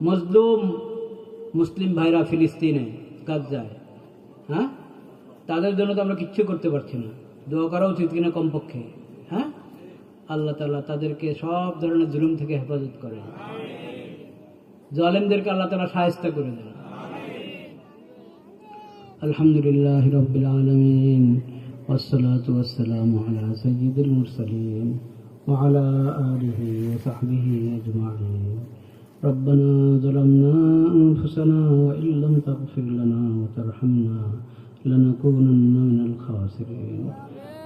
মজলুম মুসলিম ভাইরা ফিলিস্তিনে গাজ্জায় হ্যাঁ তাদের জন্য তো আমরা কিচ্ছু করতে পারছি না দোয়া করা উচিত কিনা কমপক্ষে হ্যাঁ আল্লাহ তালা তাদেরকে সব ধরনের জুলুম থেকে হেফাজত করেন জালেমদেরকে আল্লাহ তালা সাহায্য করে দেন আলহামদুলিল্লাহ রবিল আলমিন والصلاة والسلام على سيد المرسلين وعلى آله وصحبه أجمعين ربنا ظلمنا أنفسنا وإن لم تغفر لنا وترحمنا لنكونن من الخاسرين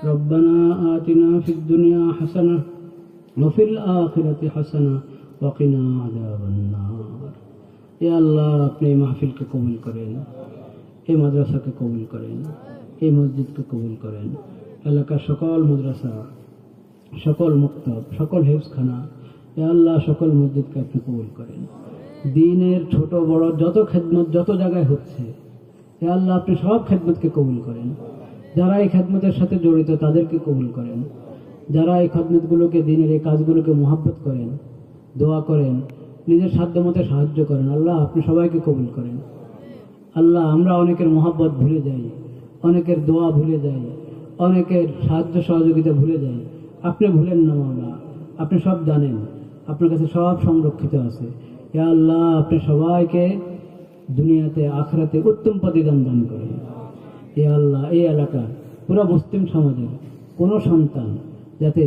ربنا آتنا في الدنيا حسنة وفي الآخرة حسنة وقنا عذاب النار يا الله اپنے محفل کے قبول کریں এই মাদ্রাসাকে কবুল করেন এই মসজিদকে কবুল করেন এলাকার সকল মাদ্রাসা সকল মুক্তব সকল হেফসখানা আল্লাহ, সকল মসজিদকে আপনি কবুল করেন। দিনের ছোট, বড় যত খেদমত, যত জায়গায় হচ্ছে এ আল্লাহ, আপনি সব খেদমতকে কবুল করেন। যারা এই খেদমতের সাথে জড়িত, তাদেরকে কবুল করেন। যারা এই খেদমতগুলোকে, দিনের এই কাজগুলোকে মোহাব্বত করেন, দোয়া করেন, নিজের সাধ্য মতে সাহায্য করেন, আল্লাহ, আপনি সবাইকে কবুল করেন। আল্লাহ, আমরা অনেকের মোহাব্বত ভুলে যাই, অনেকের দোয়া ভুলে যাই, অনেকের সাহায্য সহযোগিতা ভুলে যাই। আপনি ভুলেন না, মাওলা, আপনি সব জানেন। আপনার কাছে সব সংরক্ষিত আছে। এ আল্লাহ, আপনি সবাইকে দুনিয়াতে, আখরাতে উত্তম প্রতিদান দান করেন। এ আল্লাহ, এই এলাকা পুরো মুসলিম সমাজের কোনো সন্তান যাতে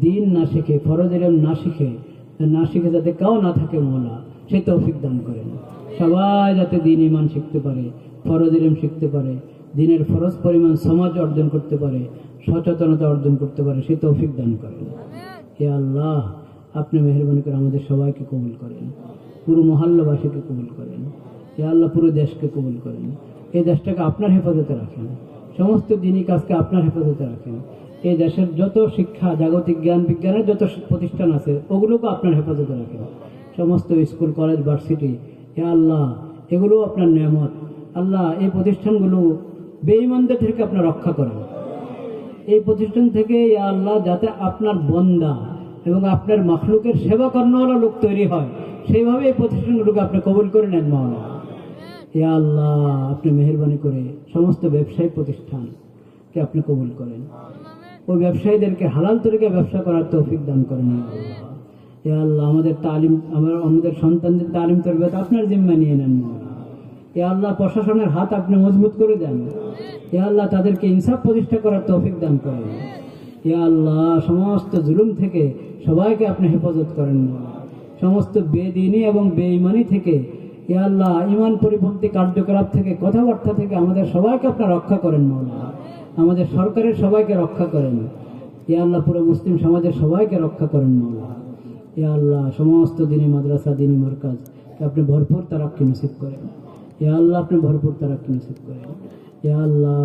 দিন না শিখে, ফরজ এলেম না শিখে না শিখে যাতে কাউ না থাকে মৌলা, সে তৌফিক দান করেন। সবাই যাতে দিন ইমান শিখতে পারে, ফরজ শিখতে পারে, দিনের ফরজ পরিমাণ সমাজ অর্জন করতে পারে, সচেতনতা অর্জন করতে পারে, সে তৌফিক দান করেন। হে আল্লাহ আপনি মেহরবানি করে আমাদের সবাইকে কবুল করেন। পুরো মহল্লাবাসীকে কবুল করেন। হে আল্লাহ, পুরো দেশকে কবুল করেন। এই দেশটাকে আপনার হেফাজতে রাখেন। সমস্ত দিনই কাজকে আপনার হেফাজতে রাখেন। এই দেশের যত শিক্ষা, জাগতিক জ্ঞান বিজ্ঞানের যত প্রতিষ্ঠান আছে, ওগুলোকে আপনার হেফাজতে রাখেন। সমস্ত স্কুল, কলেজ, ভার্সিটি হে আল্লাহ এগুলো আপনার নিয়ামত। আল্লাহ, এই প্রতিষ্ঠানগুলো বেঈমানদের থেকে আপনার রক্ষা করেন। এই প্রতিষ্ঠান থেকে ইয়া আল্লাহ, যাতে আপনার বন্দা এবং আপনার মখলুকের সেবা করানোওয়ালা লোক তৈরি হয়। সেইভাবে এই প্রতিষ্ঠানগুলোকে আপনি কবুল করে নেন মাওলা ইয়া আল্লাহ, আপনি মেহরবানি করে সমস্ত ব্যবসায়ী প্রতিষ্ঠানকে আপনি কবুল করেন। ওই ব্যবসায়ীদেরকে হালাল তরিকে ব্যবসা করার তৌফিক দান করেন, ইয়া আল্লাহ। আমাদের তালিম, আমার, আমাদের সন্তানদের তালিম তরবিয়ত আপনার জিম্মা নিয়ে নেন ইয়া আল্লাহ, প্রশাসনের হাত আপনি মজবুত করে দেন। ইয়া আল্লাহ, তাদেরকে ইনসাফ প্রতিষ্ঠা করার তৌফিক দান করেন। ইয়া আল্লাহ, সমস্ত জুলুম থেকে সবাইকে আপনি হেফাজত করেন। সমস্ত বেদিনী এবং বেঈমানি থেকে, ইয়া আল্লাহ ইমান পরিপন্থী কার্যকলাপ থেকে, কথাবার্তা থেকে আমাদের সবাইকে আপনার রক্ষা করেন মাওলা আমাদের সরকারের সবাইকে রক্ষা করেন। ইয়া আল্লাহ, পুরো মুসলিম সমাজের সবাইকে রক্ষা করেন মাওলা ইয়া আল্লাহ, সমস্ত দিনী মাদ্রাসা, দিনী মার্কাজ আপনি ভরপুর তারাক্কি নসিব করেন। ইয়া আল্লাহ, আপনি ভরপুর তারাক্কি নসিব করেন। ইয়া আল্লাহ,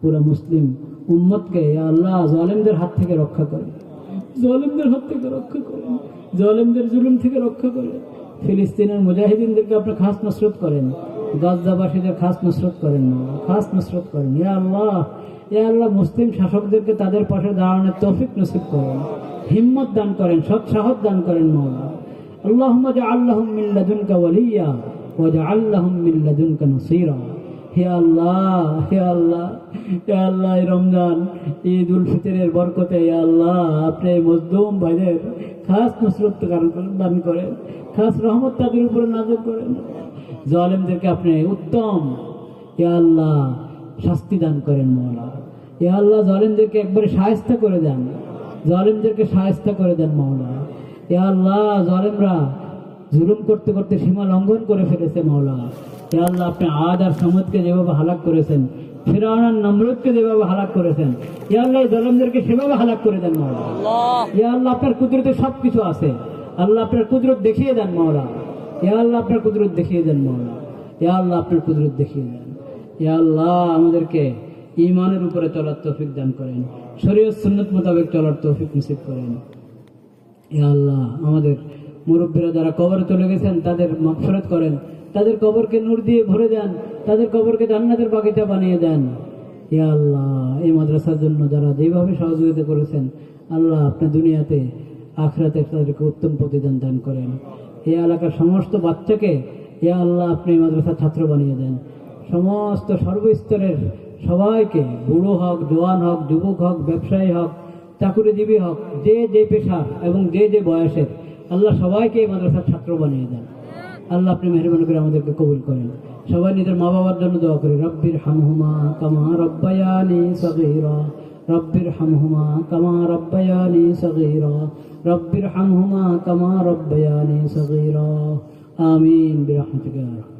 পুরো মুসলিম উম্মতকে আল্লাহ জলেমদের হাত থেকে রক্ষা করে। জলেমদের হাত থেকে রক্ষা করে। জলেমদের জুলুম থেকে রক্ষা করে। ফিলিস্তিনের মুজাহিদিনদেরকে আপনি খাস নসরত করেন। গাজদাবাসীদের খাস নসরত করেন না। খাস নসরত করেন। ইয়া আল্লাহ ইয়া আল্লাহ, মুসলিম শাসকদেরকে তাদের পাশে দাঁড়ানোর তৌফিক নসিব করেন। হিম্মত দান করেন সৎসাহস দান করেন মৌলা আল্লাহ আল্লাহ মিল্লাদুনকা ওয়ালিয়া ওজা আল্লাহ মিল্লাদুনকা নসিরা। হে আল্লাহ হে আল্লাহ হে আল্লাহ রমজান, ঈদ উল ফিতরের বরকতে, হে আল্লাহ, আপনি মজদুম ভাইদের খাস নসরত দান করেন, খাস রহমত তাদের উপরে নাজর করেন। জলেমদেরকে আপনি উত্তম, হে আল্লাহ, শাস্তি দান করেন মৌলা হে আল্লাহ, জালেমদেরকে একবারে সাহায্য করে দেন। জালেমদেরকে সাহায্য করে দেন মৌলা এ আল্লাহ, জালেমরা জুলুম করতে করতে সীমা লঙ্ঘন করে ফেলেছে মৌলা এ আল্লাহ আপনি আজ আর সমদকে যেভাবে হালাক করেছেন ফেরাউনার নমরুদকে যেভাবে হালাক করেছেন এ আল্লাহ জালেমদেরকে সেভাবে হালাক করে দেন মৌলা এ আল্লাহ আপনার কুদরতে সব কিছু আছে। আল্লাহ আপনার কুদরত দেখিয়ে দেন মৌলা এ আল্লাহ আপনার কুদরত দেখিয়ে দেন মৌলা এ আল্লাহ আপনার কুদরত দেখিয়ে দেন। এ আল্লাহ আমাদেরকে ইমানের উপরে চলার তৌফিক দান করেন। শরীয়ত সুন্নত মোতাবেক চলার তৌফিক নসিব করেন। ইয়া আল্লাহ আমাদের মুরব্বীরা যারা কবরে চলে গেছেন তাদের মাগফিরাত করেন। তাদের কবরকে নূর দিয়ে ভরে দেন, তাদের কবরকে জান্নাতের বাগিচা বানিয়ে দেন। ইয়া আল্লাহ, এই মাদ্রাসার জন্য যারা যেভাবে সহযোগিতা করেছেন, আল্লাহ আপনি দুনিয়াতে, আখরাতে তাদেরকে উত্তম প্রতিদান দান করেন। এই এলাকার সমস্ত বাচ্চাকে এ আল্লাহ, আপনি মাদ্রাসার ছাত্র বানিয়ে দেন। সমস্ত সর্বস্তরের সবাইকে, বুড়ো হোক, জোয়ান হোক, যুবক হোক, ব্যবসায়ী হোক, চাকুরিজীবী হোক, যে যে পেশা এবং যে যে বয়সের, আল্লাহ সবাইকে এই মাদ্রাসার ছাত্র বানিয়ে দেন। আল্লাহ আপনি মেহরবানি করে আমাদেরকে কবুল করেন। সবাই নিজের মা বাবার জন্য দোয়া করি। রব্বির হামহুমা কামা রব্বায়ানি সগীরা। রব্বির হামহুমা কামা রব্বায়ানি সগীরা। রব্বির হামহুমা কামা রব্বায়ানি সগীরা। আমিন। বিরহমাতিকা